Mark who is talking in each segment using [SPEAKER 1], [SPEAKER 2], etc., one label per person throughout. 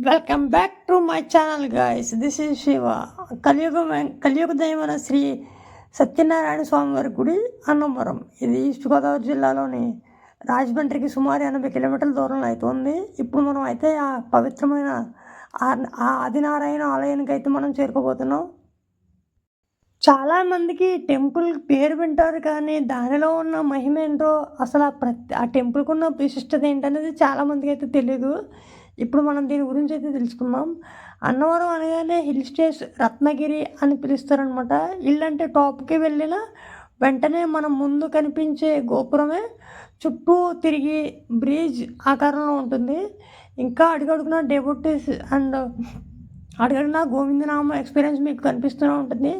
[SPEAKER 1] Welcome back to my channel guys this is Shiva కలియుగ కలియుగ దైవన శ్రీ సత్యనారాయణ స్వామి వారి గుడి అన్నవరం ఇది ఈస్ట్ గోదావరి జిల్లాలోని రాజమండ్రికి సుమారు ఎనభై కిలోమీటర్ల దూరంలో అయితే ఉంది. ఇప్పుడు మనం అయితే ఆ పవిత్రమైన ఆ- ఆ ఆదినారాయణ ఆలయానికి అయితే మనం చేరుకోబోతున్నాం. చాలామందికి టెంపుల్ పేరు వింటారు కానీ దానిలో ఉన్న మహిమ ఏంటో అసలు ఆ ప్రతి ఆ టెంపుల్కి ఉన్న విశిష్టత ఏంటనేది చాలామందికి అయితే తెలియదు ఇప్పుడు మనం దీని గురించి అయితే తెలుసుకుందాం. అన్నవరం అనగానే హిల్ స్టేషన్ రత్నగిరి అని పిలుస్తారనమాట ఇల్లు అంటే టాప్కి వెళ్ళిన వెంటనే మనం ముందు కనిపించే గోపురమే చుట్టూ తిరిగి బ్రిడ్జ్ ఆకారంలో ఉంటుంది. ఇంకా అడుగడుగున డెబోటీస్ అండ్ అడగడిన గోవిందనామ ఎక్స్పీరియన్స్ మీకు కనిపిస్తూనే ఉంటుంది.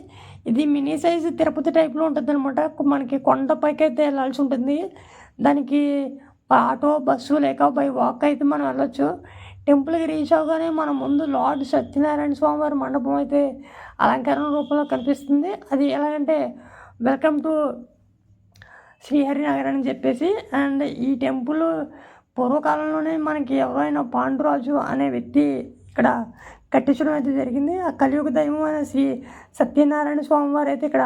[SPEAKER 1] ఇది మినీ సైజ్ తిరుపతి టైప్లో ఉంటుంది అనమాట మనకి కొండపైకి అయితే వెళ్ళాల్సి ఉంటుంది. దానికి ఆటో బస్సు లేక బై వాక్ అయితే మనం వెళ్ళొచ్చు. టెంపుల్కి రీచ్ అవగానే మన ముందు లార్డ్ సత్యనారాయణ స్వామి వారి మండపం అయితే అలంకరణ రూపంలో కనిపిస్తుంది. అది ఎలాగంటే వెల్కమ్ టు శ్రీహరినగర్ అని చెప్పేసి అండ్ ఈ టెంపుల్ పూర్వకాలంలోనే మనకి ఎవరైనా పాండురాజు అనే వ్యక్తి ఇక్కడ కట్టించడం అయితే జరిగింది. ఆ కలియుగ దైవం అనే శ్రీ సత్యనారాయణ స్వామి వారు అయితే ఇక్కడ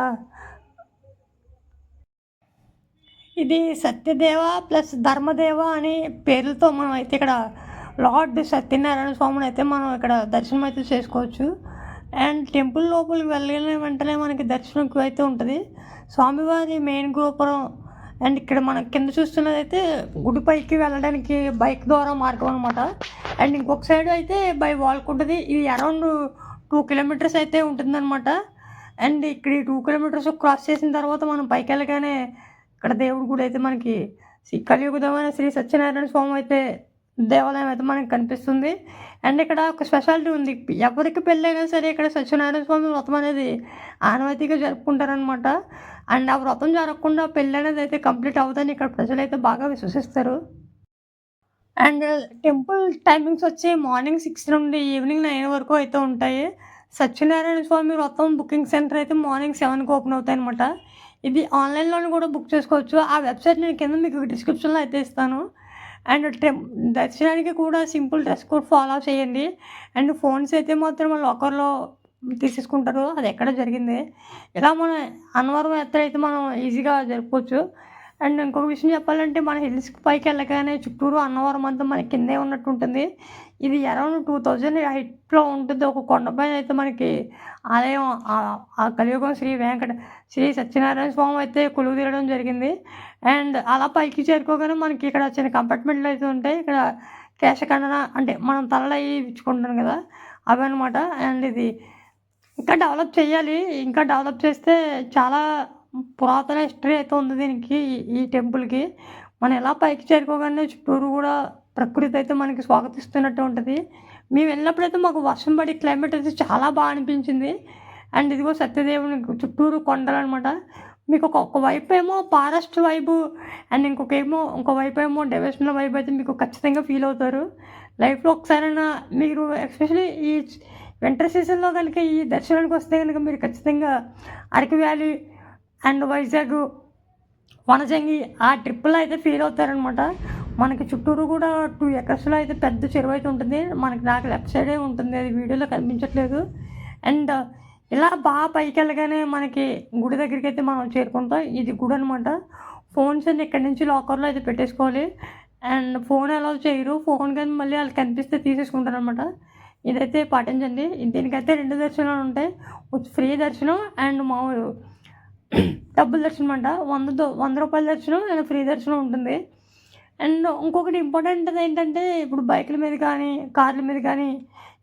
[SPEAKER 1] ఇది సత్యదేవ ప్లస్ ధర్మదేవ అనే పేర్లతో మనం అయితే ఇక్కడ లార్డ్ సత్యనారాయణ స్వామిని అయితే మనం ఇక్కడ దర్శనం అయితే చేసుకోవచ్చు. అండ్ టెంపుల్ లోపలికి వెళ్ళిన వెంటనే మనకి దర్శనం అయితే ఉంటుంది. స్వామివారి మెయిన్ గోపురం అండ్ ఇక్కడ మనం కింద చూస్తున్నదైతే గుడి పైకి వెళ్ళడానికి బైక్ ద్వారా మార్గం అనమాట అండ్ ఇంకొక సైడ్ అయితే బై వాల్క్ ఉంటుంది. ఇది అరౌండ్ టూ కిలోమీటర్స్ అయితే ఉంటుందన్నమాట. అండ్ ఇక్కడ ఈ టూ కిలోమీటర్స్ క్రాస్ చేసిన తర్వాత మనం పైకి వెళ్ళగానే ఇక్కడ దేవుడి గుడి అయితే మనకి శ్రీ కలియుగమైన శ్రీ సత్యనారాయణ స్వామి అయితే దేవాలయం అయితే మనకు కనిపిస్తుంది. అండ్ ఇక్కడ ఒక స్పెషాలిటీ ఉంది. ఎవరికి పెళ్ళైనా సరే ఇక్కడ సత్యనారాయణ స్వామి వ్రతం అనేది ఆనవాయితీగా జరుపుకుంటారనమాట అండ్ ఆ వ్రతం జరగకుండా పెళ్ళి అనేది అయితే కంప్లీట్ అవుతుందని ఇక్కడ ప్రజలు అయితే బాగా విశ్వసిస్తారు. అండ్ టెంపుల్ టైమింగ్స్ వచ్చి మార్నింగ్ సిక్స్ నుండి ఈవినింగ్ నైన్ వరకు అయితే ఉంటాయి. సత్యనారాయణ స్వామి వ్రతం బుకింగ్ సెంటర్ అయితే మార్నింగ్ సెవెన్కి ఓపెన్ అవుతాయి అనమాట ఇది ఆన్లైన్లోనే కూడా బుక్ చేసుకోవచ్చు. ఆ వెబ్సైట్ నేను కింద మీకు డిస్క్రిప్షన్లో అయితే ఇస్తాను. అండ్ టెం దర్శనానికి కూడా సింపుల్ డ్రెస్ కోడ్ ఫాలో చేయండి. అండ్ ఫోన్స్ అయితే మాత్రం లాకర్లో తీసేసుకుంటారు. అది ఎక్కడ జరిగింది? ఇలా మన అన్నవరం యాత్ర అయితే మనం ఈజీగా జరుపుకోవచ్చు. అండ్ ఇంకొక విషయం చెప్పాలంటే మన హిల్స్కి పైకి వెళ్ళగానే చుట్టూరు అన్నవరం అంతా మన కిందే ఉన్నట్టు ఉంటుంది ఇది అరౌండ్ టూ థౌజండ్ హైట్లో ఉంటుంది. ఒక కొండపైన అయితే మనకి ఆలయం ఆ- కలియుగం శ్రీ వెంకట శ్రీ సత్యనారాయణ స్వామి అయితే కొలువు తీరడం జరిగింది. అండ్ అలా పైకి చేరుకోగానే మనకి ఇక్కడ చిన్న కంపార్ట్మెంట్లు అయితే ఉంటాయి. ఇక్కడ కేశఖండన అంటే మనం తలలో అవి ఇచ్చుకుంటాం కదా అవి అనమాట అండ్ ఇది ఇంకా డెవలప్ చేయాలి. ఇంకా డెవలప్ చేస్తే చాలా పురాతన హిస్టరీ అయితే ఉంది దీనికి ఈ- టెంపుల్కి మనం ఎలా పైకి చేరుకోగానే చుట్టూరు కూడా ప్రకృతి అయితే మనకి స్వాగతిస్తున్నట్టు ఉంటుంది. మేము వెళ్ళినప్పుడైతే మాకు వర్షం పడి క్లైమేట్ అయితే చాలా బాగా అనిపించింది. అండ్ ఇదిగో సత్యదేవుని చుట్టూరు కొండలు అనమాట మీకు ఒక ఒక వైపు ఏమో ఫారెస్ట్ వైపు అండ్ ఇంకొక ఏమో ఇంకో వైపు ఏమో డెవోషనల్ వైబ్ అయితే మీకు ఖచ్చితంగా ఫీల్ అవుతారు. లైఫ్లో ఒకసారైనా మీరు ఎస్పెషలీ ఈ వింటర్ సీజన్లో కనుక ఈ దర్శనానికి వస్తే కనుక మీరు ఖచ్చితంగా అరకు వ్యాలీ అండ్ వైజాగ్ వనజంగి ఆ ట్రిప్పులో అయితే ఫీల్ అవుతారనమాట మనకి చుట్టూరు కూడా టూ ఎకర్స్లో అయితే పెద్ద చెరువు అయితే ఉంటుంది. మనకి నాకు లెఫ్ట్ సైడే ఉంటుంది. అది వీడియోలో కనిపించట్లేదు. అండ్ ఇలా బాగా పైకి వెళ్ళగానే మనకి గుడి దగ్గరికి అయితే మనం చేరుకుంటాం. ఇది గుడి అనమాట ఫోన్స్ అన్ని ఇక్కడి నుంచి లాకర్లో అయితే పెట్టేసుకోవాలి. అండ్ ఫోన్ అలౌ చేయరు. ఫోన్ కానీ మళ్ళీ వాళ్ళకి కనిపిస్తే తీసేసుకుంటారు అనమాట ఇదైతే పాటించండి దీనికైతే రెండు దర్శనాలు ఉంటాయి. ఫ్రీ దర్శనం అండ్ మామూలు డబ్బుల దర్శనం అంట. వంద వంద రూపాయల దర్శనం అండ్ ఫ్రీ దర్శనం ఉంటుంది. అండ్ ఇంకొకటి ఇంపార్టెంట్ ఏంటంటే ఇప్పుడు బైకుల మీద కానీ కార్ల మీద కానీ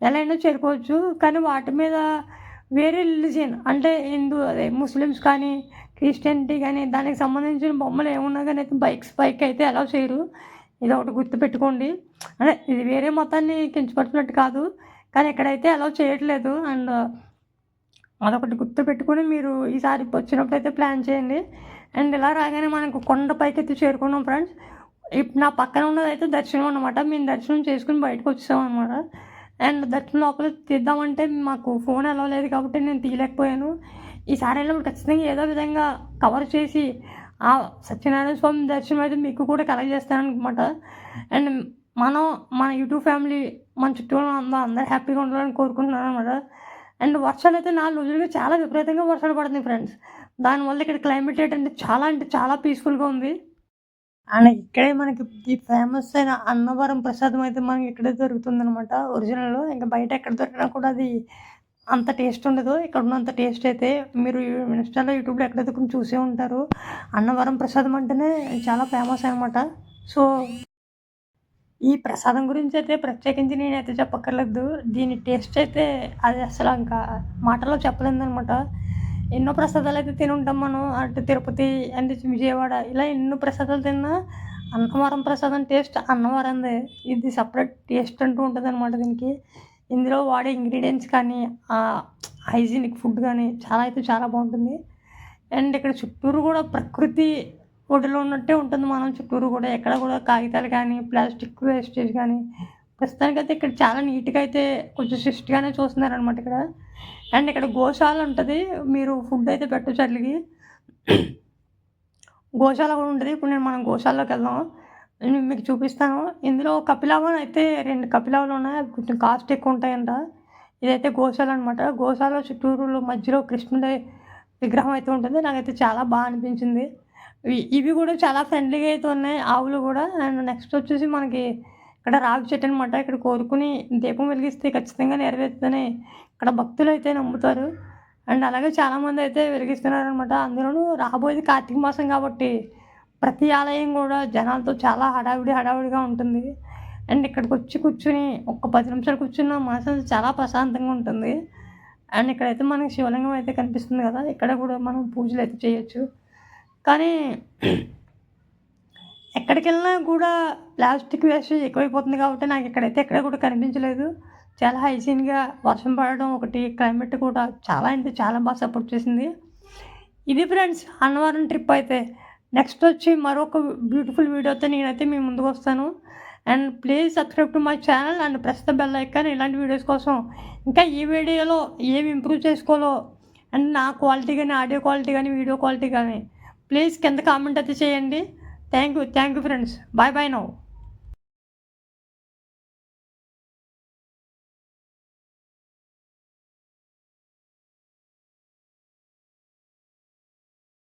[SPEAKER 1] ఎలా అయినా చేరుకోవచ్చు. కానీ వాటి మీద వేరే రిలీజియన్ అంటే హిందూ అదే ముస్లిమ్స్ కానీ క్రిస్టియనిటీ కానీ దానికి సంబంధించిన బొమ్మలు ఏమున్నా కానీ అయితే బైక్స్ బైక్ అయితే అలౌ చేయరు. ఇది ఒకటి గుర్తుపెట్టుకోండి. అంటే ఇది వేరే మతాన్ని కించపడుతున్నట్టు కాదు. కానీ ఇక్కడైతే అలౌ చేయట్లేదు అండ్ అదొకటి గుర్తు పెట్టుకుని మీరు ఈసారి వచ్చినప్పుడు అయితే ప్లాన్ చేయండి. అండ్ ఇలా రాగానే మనకు కొండ పైకి అయితే చేరుకున్నాం ఫ్రెండ్స్. ఇప్పుడు నా పక్కన ఉన్నది అయితే దర్శనం అనమాట మేము దర్శనం చేసుకుని బయటకు వచ్చాం అనమాట అండ్ దర్శనం లోపల తీద్దామంటే మాకు ఫోన్ అలవ్ లేదు కాబట్టి నేను తీయలేకపోయాను. ఈసారి వెళ్ళినప్పుడు ఖచ్చితంగా ఏదో విధంగా కవర్ చేసి ఆ సత్యనారాయణ స్వామి దర్శనం అయితే మీకు కూడా కలెక్ట్ చేస్తాను అనమాట అండ్ మనం మన యూట్యూబ్ ఫ్యామిలీ మన చుట్టూ అందరూ హ్యాపీగా ఉండాలని కోరుకుంటున్నాను అనమాట అండ్ వర్షాలు అయితే నాలుగు రోజులుగా చాలా విపరీతంగా వర్షాలు పడుతున్నాయి ఫ్రెండ్స్. దానివల్ల ఇక్కడ క్లైమేట్ ఏంటంటే చాలా అంటే చాలా పీస్ఫుల్గా ఉంది. అండ్ ఇక్కడే మనకి ఈ ఫేమస్ అయిన అన్నవరం ప్రసాదం అయితే మనకి ఇక్కడే దొరుకుతుంది అనమాట ఒరిజినల్. ఇంకా బయట ఎక్కడ దొరికినా కూడా అది అంత టేస్ట్ ఉండదు. ఇక్కడ ఉన్నంత టేస్ట్ అయితే మీరు ఇన్స్టాలో యూట్యూబ్లో ఎక్కడైతే కొంచెం చూసే ఉంటారు. అన్నవరం ప్రసాదం అంటేనే చాలా ఫేమస్ అనమాట సో ఈ ప్రసాదం గురించి అయితే ప్రత్యేకించి నేనైతే చెప్పక్కర్లేదు. దీని టేస్ట్ అయితే అది అసలు ఇంకా మాటలో చెప్పలేదు అనమాట ఎన్నో ప్రసాదాలు అయితే తిని ఉంటాం మనం. అటు తిరుపతి అండ్ విజయవాడ ఇలా ఎన్నో ప్రసాదాలు తిన్నా అన్నవరం ప్రసాదం టేస్ట్ అన్నవరందే. ఇది సపరేట్ టేస్ట్ అంటూ ఉంటుంది అనమాట దీనికి. ఇందులో వాడే ఇంగ్రీడియంట్స్ కానీ హైజీనిక్ ఫుడ్ కానీ చాలా అయితే చాలా బాగుంటుంది. అండ్ ఇక్కడ చుట్టూరు కూడా ప్రకృతి ఒడిలో ఉన్నట్టే ఉంటుంది మనం చుట్టూరు కూడా. ఎక్కడ కూడా కాగితాలు కానీ ప్లాస్టిక్ వేస్టేజ్ కానీ. ప్రస్తుతానికైతే ఇక్కడ చాలా నీట్గా అయితే కొంచెం సిస్ట్గానే చూస్తున్నారనమాట ఇక్కడ. అండ్ ఇక్కడ గోశాల ఉంటుంది. మీరు ఫుడ్ అయితే పెట్టచ్చు అట్లకి గోశాల కూడా ఉంటుంది. ఇప్పుడు నేను మనం గోశాలలోకి వెళ్దాం. నేను మీకు చూపిస్తాను. ఇందులో కపిలావన్ అయితే రెండు కపిలావలు ఉన్నాయి. అవి కొంచెం కాస్ట్ ఎక్కువ ఉంటాయంట. ఇదైతే గోశాల అనమాట గోశాల చుట్టూరులో మధ్యలో కృష్ణుడి విగ్రహం అయితే ఉంటుంది. నాకైతే చాలా బాగా అనిపించింది. ఇవి- ఇవి కూడా చాలా ఫ్రెండ్లీగా అయితే ఉన్నాయి. ఆవులు కూడా. అండ్ నెక్స్ట్ వచ్చేసి మనకి ఇక్కడ రావి చెట్టు అనమాట ఇక్కడ కోరుకుని దీపం వెలిగిస్తే ఖచ్చితంగా నెరవేరుతుందని ఇక్కడ భక్తులు అయితే నమ్ముతారు. అండ్ అలాగే చాలామంది అయితే వెలిగిస్తున్నారు అనమాట అందులోనూ రాబోయేది కార్తీక మాసం కాబట్టి ప్రతి ఆలయం కూడా జనాలతో చాలా హడావిడి హడావిడిగా ఉంటుంది. అండ్ ఇక్కడికి వచ్చి కూర్చుని ఒక్క పది నిమిషాలు కూర్చున్న మనసు చాలా ప్రశాంతంగా ఉంటుంది. అండ్ ఇక్కడైతే మనకి శివలింగం అయితే కనిపిస్తుంది కదా. ఇక్కడ కూడా మనం పూజలు అయితే చేయొచ్చు. కానీ ఎక్కడికి వెళ్ళినా కూడా ప్లాస్టిక్ వేస్టేజ్ ఎక్కువైపోతుంది కాబట్టి నాకు ఇక్కడైతే ఎక్కడ కూడా కనిపించలేదు. చాలా హైజీన్గా వర్షం పడడం ఒకటి క్లైమేట్ కూడా చాలా అంటే చాలా బాగా సపోర్ట్ చేసింది. ఇది ఫ్రెండ్స్ అన్నవరం ట్రిప్ అయితే. నెక్స్ట్ వచ్చి మరొక బ్యూటిఫుల్ వీడియోతో నేనైతే మీ ముందుకు వస్తాను. And please subscribe to my channel and press the bell icon ఇలాంటి వీడియోస్ కోసం. ఇంకా ఈ వీడియోలో ఏమి ఇంప్రూవ్ చేసుకోవాలో అండ్ నా క్వాలిటీ కానీ ఆడియో క్వాలిటీ కానీ వీడియో క్వాలిటీ కానీ ప్లీజ్ కింద కామెంట్ అయితే చేయండి. Thank you thank you friends bye bye now